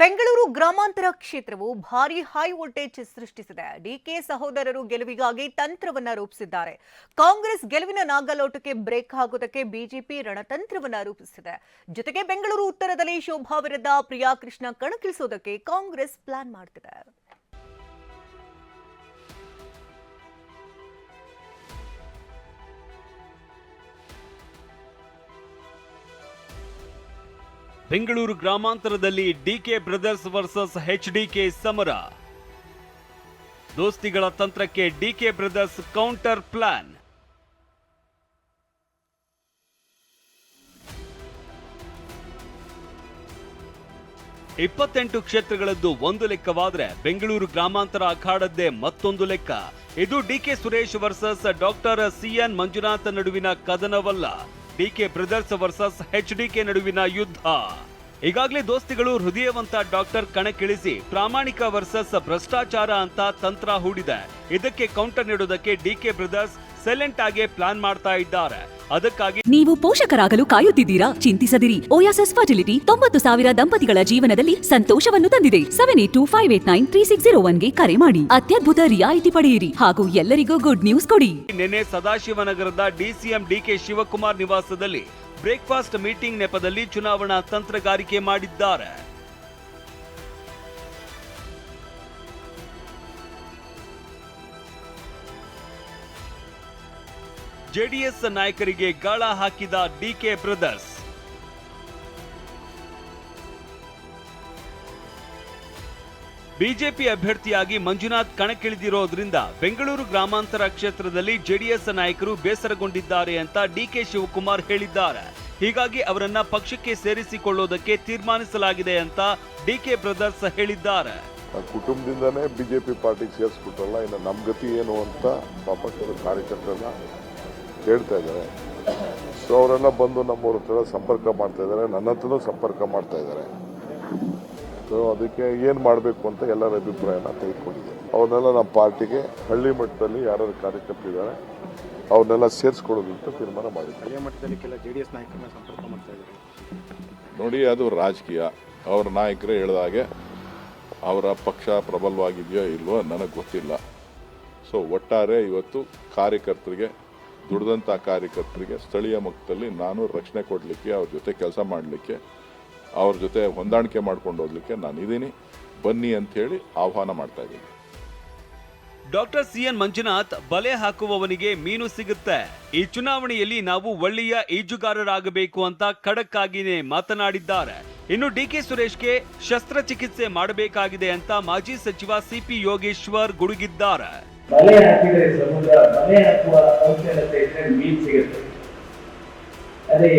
ಬೆಂಗಳೂರು ಗ್ರಾಮಾಂತರ ಕ್ಷೇತ್ರವು ಭಾರಿ ಹೈ ವೋಲ್ಟೇಜ್ ಸೃಷ್ಟಿಸಿದೆ. ಡಿಕೆ ಸಹೋದರರು ಗೆಲುವಿಗಾಗಿ ತಂತ್ರವನ್ನ ರೂಪಿಸಿದ್ದಾರೆ. ಕಾಂಗ್ರೆಸ್ ಗೆಲುವಿನ ನಾಗಲೋಟಕ್ಕೆ ಬ್ರೇಕ್ ಹಾಕುವುದಕ್ಕೆ ಬಿಜೆಪಿ ರಣತಂತ್ರವನ್ನ ರೂಪಿಸಿದೆ. ಜೊತೆಗೆ ಬೆಂಗಳೂರು ಉತ್ತರದಲ್ಲಿ ಶೋಭಾ ವಿರುದ್ಧ ಪ್ರಿಯಾ ಕೃಷ್ಣ ಕಣಕ್ಕಿಳಿಸೋದಕ್ಕೆ ಕಾಂಗ್ರೆಸ್ ಪ್ಲಾನ್ ಮಾಡ್ತಿದೆ. ಬೆಂಗಳೂರು ಗ್ರಾಮಾಂತರದಲ್ಲಿ ಡಿಕೆ ಬ್ರದರ್ಸ್ ವರ್ಸಸ್ ಎಚ್ಡಿಕೆ ಸಮರ. ದೋಸ್ತಿಗಳ ತಂತ್ರಕ್ಕೆ ಡಿಕೆ ಬ್ರದರ್ಸ್ ಕೌಂಟರ್ ಪ್ಲಾನ್. ಇಪ್ಪತ್ತೆಂಟು ಕ್ಷೇತ್ರಗಳದ್ದು ಒಂದು ಲೆಕ್ಕವಾದ್ರೆ ಬೆಂಗಳೂರು ಗ್ರಾಮಾಂತರ ಅಖಾಡದ್ದೇ ಮತ್ತೊಂದು ಲೆಕ್ಕ. ಇದು DK Suresh versus doctor CN Manjunath ನಡುವಿನ ಕದನವಲ್ಲ. DK brothers versus H DK ನಡುವಿನ ಯುದ್ಧ. ಈಗಾಗಲೇ ದೋಸ್ತಿಗಳು ಹೃದಯವಂತ ಡಾಕ್ಟರ್ ಕಣಕ್ಕಿಳಿಸಿ ಪ್ರಾಮಾಣಿಕ ವರ್ಸಸ್ ಭ್ರಷ್ಟಾಚಾರ ಅಂತ ತಂತ್ರ ಹೂಡಿದೆ. ಇದಕ್ಕೆ ಕೌಂಟರ್ ನೀಡೋದಕ್ಕೆ ಡಿಕೆ ಬ್ರದರ್ಸ್ ಸೈಲೆಂಟ್ ಆಗಿ ಪ್ಲಾನ್ ಮಾಡ್ತಾ ಇದ್ದಾರೆ. ಅದಕ್ಕಾಗಿ ನೀವು ಪೋಷಕರಾಗಲು ಕಾಯುತ್ತಿದ್ದೀರಾ? ಚಿಂತಿಸದಿರಿ. ಓಯಾಸಸ್ ಫರ್ಟಿಲಿಟಿ ತೊಂಬತ್ತು ಸಾವಿರ ದಂಪತಿಗಳ ಜೀವನದಲ್ಲಿ ಸಂತೋಷವನ್ನು ತಂದಿದೆ. Seven eight two five eight nine three six zero ಒನ್ಗೆ ಕರೆ ಮಾಡಿ. ಅತ್ಯದ್ಭುತ ರಿಯಾಯಿತಿ ಪಡೆಯಿರಿ ಹಾಗೂ ಎಲ್ಲರಿಗೂ ಗುಡ್ ನ್ಯೂಸ್ ಕೊಡಿ. ನಿನ್ನೆ ಸದಾಶಿವನಗರದ ಡಿಸಿಎಂ ಡಿಕೆ ಶಿವಕುಮಾರ್ ನಿವಾಸದಲ್ಲಿ ಬ್ರೇಕ್ಫಾಸ್ಟ್ ಮೀಟಿಂಗ್ ನೆಪದಲ್ಲಿ ಚುನಾವಣಾ ತಂತ್ರಗಾರಿಕೆ ಮಾಡಿದ್ದಾರೆ. ಜೆಡಿಎಸ್ ನಾಯಕರಿಗೆ ಗಾಳ ಹಾಕಿದ ಡಿಕೆ ಬ್ರದರ್ಸ್. ಬಿಜೆಪಿ ಅಭ್ಯರ್ಥಿಯಾಗಿ ಮಂಜುನಾಥ್ ಕಣಕ್ಕಿಳಿದಿರೋದ್ರಿಂದ ಬೆಂಗಳೂರು ಗ್ರಾಮಾಂತರ ಕ್ಷೇತ್ರದಲ್ಲಿ ಜೆಡಿಎಸ್ ನಾಯಕರು ಬೇಸರಗೊಂಡಿದ್ದಾರೆ ಅಂತ ಡಿಕೆ ಶಿವಕುಮಾರ್ ಹೇಳಿದ್ದಾರೆ. ಹೀಗಾಗಿ ಅವರನ್ನ ಪಕ್ಷಕ್ಕೆ ಸೇರಿಸಿಕೊಳ್ಳೋದಕ್ಕೆ ತೀರ್ಮಾನಿಸಲಾಗಿದೆ ಅಂತ ಡಿಕೆ ಬ್ರದರ್ಸ್ ಹೇಳಿದ್ದಾರೆ. ಕುಟುಂಬದಿಂದನೇ ಬಿಜೆಪಿ ಪಾರ್ಟಿಗೆ ಸೇರಿಸ್ಬಿಟ್ರಲ್ಲ ಇನ್ನು ನಮ್ಮ ಗತಿ ಏನು ಅಂತ ಕೆಲವು ಕಾರ್ಯಕರ್ತರನ್ನ ಕೇಳ್ತಾ ಇದ್ದಾರೆ. ಸೊ ಅವರೆಲ್ಲ ಬಂದು ನಮ್ಮವ್ರ ಹತ್ರ ಸಂಪರ್ಕ ಮಾಡ್ತಾ ಇದ್ದಾರೆ, ನನ್ನ ಹತ್ರನೂ ಸಂಪರ್ಕ ಮಾಡ್ತಾ ಇದ್ದಾರೆ. ಸೊ ಅದಕ್ಕೆ ಏನು ಮಾಡಬೇಕು ಅಂತ ಎಲ್ಲರ ಅಭಿಪ್ರಾಯನ ತೆಗೆದುಕೊಂಡಿದ್ದಾರೆ ಅವ್ರನ್ನೆಲ್ಲ ನಮ್ಮ ಪಾರ್ಟಿಗೆ ಹಳ್ಳಿ ಮಟ್ಟದಲ್ಲಿ ಯಾರು ಕಾರ್ಯಕರ್ತರಿದ್ದಾರೆ ಅವ್ರನ್ನೆಲ್ಲ ಸೇರಿಸ್ಕೊಳ್ಳೋದು ಅಂತ ತೀರ್ಮಾನ ಮಾಡಿದ್ದೆ ಮಟ್ಟದಲ್ಲಿ ಕೆಲ ಜೆ ಡಿ ಎಸ್ ನಾಯಕರನ್ನ ಸಂಪರ್ಕ ಮಾಡ್ತಾ ಇದ್ದಾರೆ. ನೋಡಿ ಅದು ರಾಜಕೀಯ. ಅವ್ರ ನಾಯಕರೇ ಹೇಳಿದ ಹಾಗೆ ಅವರ ಪಕ್ಷ ಪ್ರಬಲವಾಗಿದೆಯೋ ಇಲ್ವೋ ನನಗೆ ಗೊತ್ತಿಲ್ಲ. ಸೊ ಒಟ್ಟಾರೆ ಇವತ್ತು ಕಾರ್ಯಕರ್ತರಿಗೆ ದುಡಿದಂಥ ಕಾರ್ಯಕರ್ತರಿಗೆ ಸ್ಥಳೀಯ ಮಟ್ಟದಲ್ಲಿ ನಾನು ರಕ್ಷಣೆ ಕೊಡಲಿಕ್ಕೆ ಅವ್ರ ಜೊತೆ ಕೆಲಸ ಮಾಡಲಿಕ್ಕೆ ಅವ್ರ ಜೊತೆ ಹೊಂದಾಣಿಕೆ ಮಾಡ್ಕೊಂಡು ಹೋಗ್ಲಿಕ್ಕೆ ನಾನು ಇದ್ದೀನಿ ಬನ್ನಿ ಹೇಳಿ ಆಹ್ವಾನ ಮಾಡ್ತಾ ಇದ್ದೀನಿ. ಡಾಕ್ಟರ್ ಸಿ ಎನ್ ಮಂಜುನಾಥ್ ಬಲೆ ಹಾಕುವವನಿಗೆ ಮೀನು ಸಿಗುತ್ತೆ. ಈ ಚುನಾವಣೆಯಲ್ಲಿ ನಾವು ಒಳ್ಳೆಯ ಈಜುಗಾರರಾಗಬೇಕು ಅಂತ ಖಡಕ್ ಆಗಿನೇ ಮಾತನಾಡಿದ್ದಾರೆ. ಇನ್ನು ಡಿ ಕೆ ಸುರೇಶ್ಗೆ ಶಸ್ತ್ರಚಿಕಿತ್ಸೆ ಮಾಡಬೇಕಾಗಿದೆ ಅಂತ ಮಾಜಿ ಸಚಿವ ಸಿಪಿ ಯೋಗೇಶ್ವರ್ ಗುಡುಗಿದ್ದಾರೆ. ಬಲೆ ಹಾಕಿದರೆ ಸಮುದ್ರ ಬಲೆ ಹಾಕುವ ಕೌಶಲ್ಯತೆ ಇದ್ರೆ ಮೀನ್ ಸಿಗುತ್ತೆ. ಅದೇ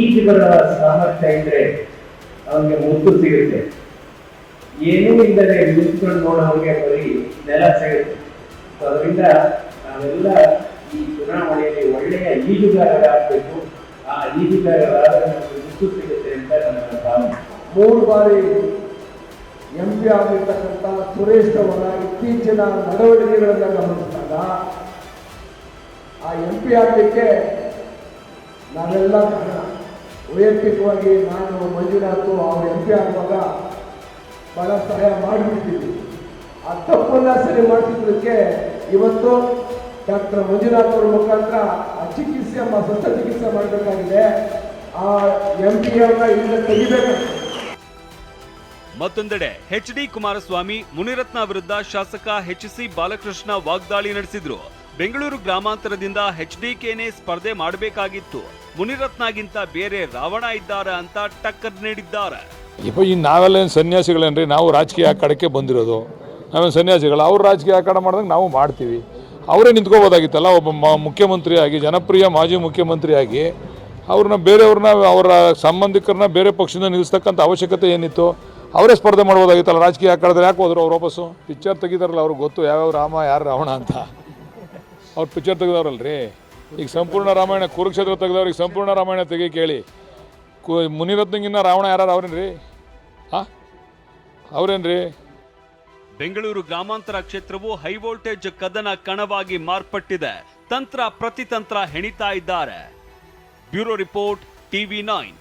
ಈಜು ಬರುವ ಸಾಮರ್ಥ್ಯ ಇದ್ರೆ ಅವನಿಗೆ ಮುತ್ತು ಸಿಗುತ್ತೆ. ಏನೂ ಇಲ್ಲದೆ ನಿಂತ್ಕೊಂಡು ನೋಡೋರಿಗೆ ಬರೀ ನೆಲ ಸಿಗುತ್ತೆ. ಅದರಿಂದ ನಾವೆಲ್ಲ ಈ ಚುನಾವಣೆಯಲ್ಲಿ ಒಳ್ಳೆಯ ಈಜುಗಾರರಾಗಬೇಕು. ಆ ಈಜುಗಾರರಾದರೆ ಮುತ್ತು ಸಿಗುತ್ತೆ ಅಂತ ನನ್ನ ಭಾವನೆ. ಮೂರು ಬಾರಿ ಎಂ ಪಿ ಆಗಿರ್ತಕ್ಕಂಥ ಸುರೇಶ್ ಅವರ ಇತ್ತೀಚಿನ ನಡವಳಿಕೆಗಳನ್ನು ಗಮನಿಸಿದಾಗ ಆ ಎಂ ಪಿ ಆಗಲಿಕ್ಕೆ ನಾವೆಲ್ಲ ಕಾರಣ. ವೈಯಕ್ತಿಕವಾಗಿ ನಾನು ಮಂಜುನಾಥ್ ಅವ್ರು ಎಂ ಪಿ ಆಗುವಾಗ ಬಹಳ ಸಹಾಯ ಮಾಡಿಬಿಟ್ಟಿದ್ವಿ. ಆ ತಪ್ಪನ್ನ ಸರಿ ಮಾಡಿಸಿದ್ದಕ್ಕೆ ಇವತ್ತು ಡಾಕ್ಟರ್ ಮಂಜುನಾಥ್ ಅವರ ಮುಖಾಂತರ ಆ ಚಿಕಿತ್ಸೆ ಶಸ್ತ್ರಚಿಕಿತ್ಸೆ ಮಾಡಬೇಕಾಗಿದೆ. ಆ ಎಂ ಪಿ ಅವ್ರನ್ನ ಇಲ್ಲಿಂದ ಮತ್ತೊಂದೆಡೆ ಎಚ್ ಡಿ ಕುಮಾರಸ್ವಾಮಿ, ಮುನಿರತ್ನ ವಿರುದ್ಧ ಶಾಸಕ ಎಚ್ ಸಿ ಬಾಲಕೃಷ್ಣ ವಾಗ್ದಾಳಿ ನಡೆಸಿದ್ರು. ಬೆಂಗಳೂರು ಗ್ರಾಮಾಂತರದಿಂದ ಎಚ್ ಡಿಕೆನೇ ಸ್ಪರ್ಧೆ ಮಾಡಬೇಕಾಗಿತ್ತು. ಮುನಿರತ್ನಗಿಂತ ಬೇರೆ ರಾವಣ ಇದ್ದಾರ ಅಂತ ಟಕ್ಕರ್ ನೀಡಿದ್ದಾರೆ. ಇಪ್ಪ, ಈ ನಾವೆಲ್ಲೇನು ಸನ್ಯಾಸಿಗಳೇನ್ರಿ? ನಾವು ರಾಜಕೀಯ ಅಖಾಡಕ್ಕೆ ಬಂದಿರೋದು. ನಾವೇನು ಸನ್ಯಾಸಿಗಳು? ಅವ್ರು ರಾಜಕೀಯ ಅಖಾಡ ಮಾಡಿದಂಗೆ ನಾವು ಮಾಡ್ತೀವಿ. ಅವರೇ ನಿಂತ್ಕೋಬೋದಾಗಿತ್ತಲ್ಲ? ಒಬ್ಬ ಮುಖ್ಯಮಂತ್ರಿಯಾಗಿ, ಜನಪ್ರಿಯ ಮಾಜಿ ಮುಖ್ಯಮಂತ್ರಿಯಾಗಿ, ಅವ್ರನ್ನ ಬೇರೆಯವ್ರನ್ನ, ಅವರ ಸಂಬಂಧಿಕರನ್ನ ಬೇರೆ ಪಕ್ಷದಿಂದ ನಿಲ್ಲಿಸ್ತಕ್ಕಂಥ ಅವಶ್ಯಕತೆ ಏನಿತ್ತು? ಅವರೇ ಸ್ಪರ್ಧೆ ಮಾಡ್ಬೋದಾಗಿತ್ತಲ್ಲ? ರಾಜಕೀಯ ಅಖಾಡದಲ್ಲಿ ಯಾಕೆ ಹೋದ್ರು ಅವ್ರು ವಾಪಸ್ಸು? ಪಿಕ್ಚರ್ ತೆಗಿತಾರಲ್ಲ, ಅವ್ರಿಗೆ ಗೊತ್ತು. ಯಾವ್ಯಾವ ರಾಮ, ಯಾರು ರಾವಣ ಅಂತ. ಅವ್ರು ಪಿಕ್ಚರ್ ತೆಗೆದವ್ರಲ್ರಿ? ಈಗ ಸಂಪೂರ್ಣ ರಾಮಾಯಣ ಕುರುಕ್ಷೇತ್ರ ತೆಗೆದವ್ರಿಗೆ ಸಂಪೂರ್ಣ ರಾಮಾಯಣ ತೆಗಿ ಕೇಳಿ. ಕು, ಮುನಿರತ್ನಗಿನ್ನ ರಾವಣ ಯಾರು, ಅವ್ರೇನ್ರಿ? ಹಾಂ ಅವ್ರೇನ್ರಿ? ಬೆಂಗಳೂರು ಗ್ರಾಮಾಂತರ ಕ್ಷೇತ್ರವು ಹೈ ವೋಲ್ಟೇಜ್ ಕದನ ಕಣವಾಗಿ ಮಾರ್ಪಟ್ಟಿದೆ. ತಂತ್ರ ಪ್ರತಿತಂತ್ರ ಹೆಣಿತಾ ಇದ್ದಾರೆ. Bureau report, TV nine.